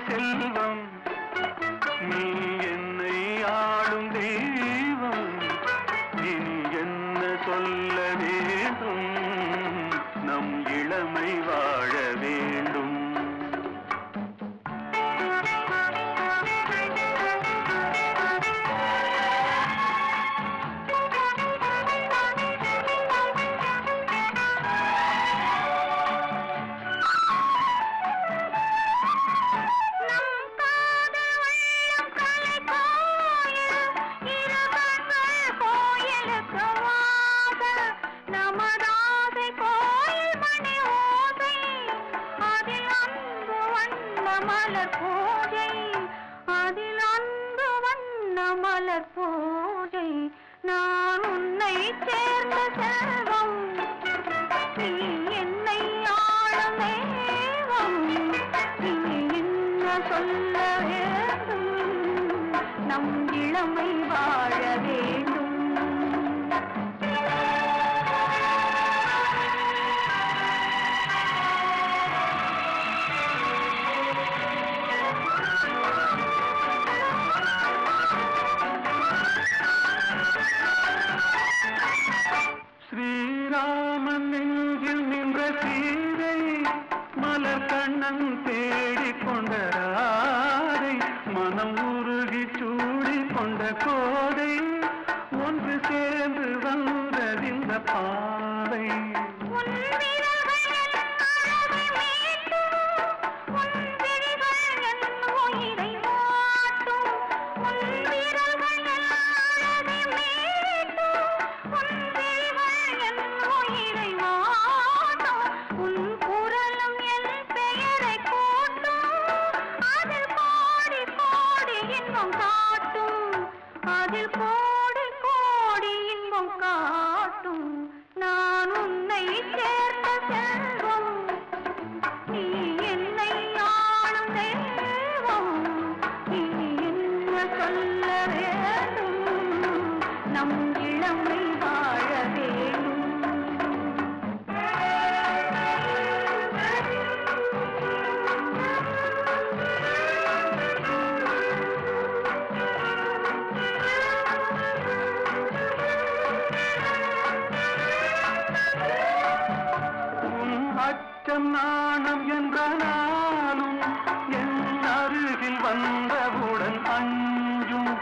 செல்வம். நீ என்னை ஆளும் தெய்வம். இனி என்ன சொல்ல வேண்டும்? நம் இளமை வாழ மலர் பூஜை அதில் அன்பு வண்ண மலர் பூஜை நான் உன்னை சேர்ந்த செல்வம். நீ என்னை ஆளும் தெய்வம் நீ என்ன சொல்ல வேண்டும்? நம் இளமை வாழ வேண்டும். கண்ணன் தேடி கொண்ட ராதை மனம் உருகி சூடி கொண்ட கோதை ஒன்று சேர்ந்து வந்ததிந்த பாதை. அதில் கோடி கோடி இன்பம் காட்டும். நான் உன்னை சேர்ந்த செல்வம். நீ என்னை ஆளும் தெய்வம். நீ என்ன சொல்ல அச்சம் நாணம் என்ற நாளும் என் அருகில் வந்தவுடன் அஞ்சும்.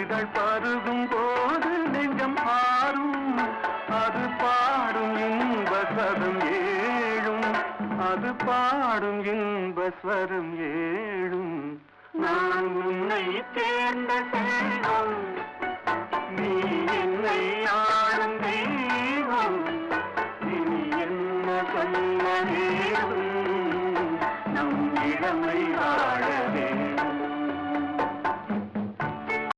இதழ் பருகும் போது நெஞ்சம் ஆறும். அது பாடும் இன்பஸ்வரம் ஏழும். அது பாடும் இன்பஸ்வரம் ஏழும். நான் உன்னை தேர்ந்த செல்வம் சொல்ல நேரும் நம் இளமை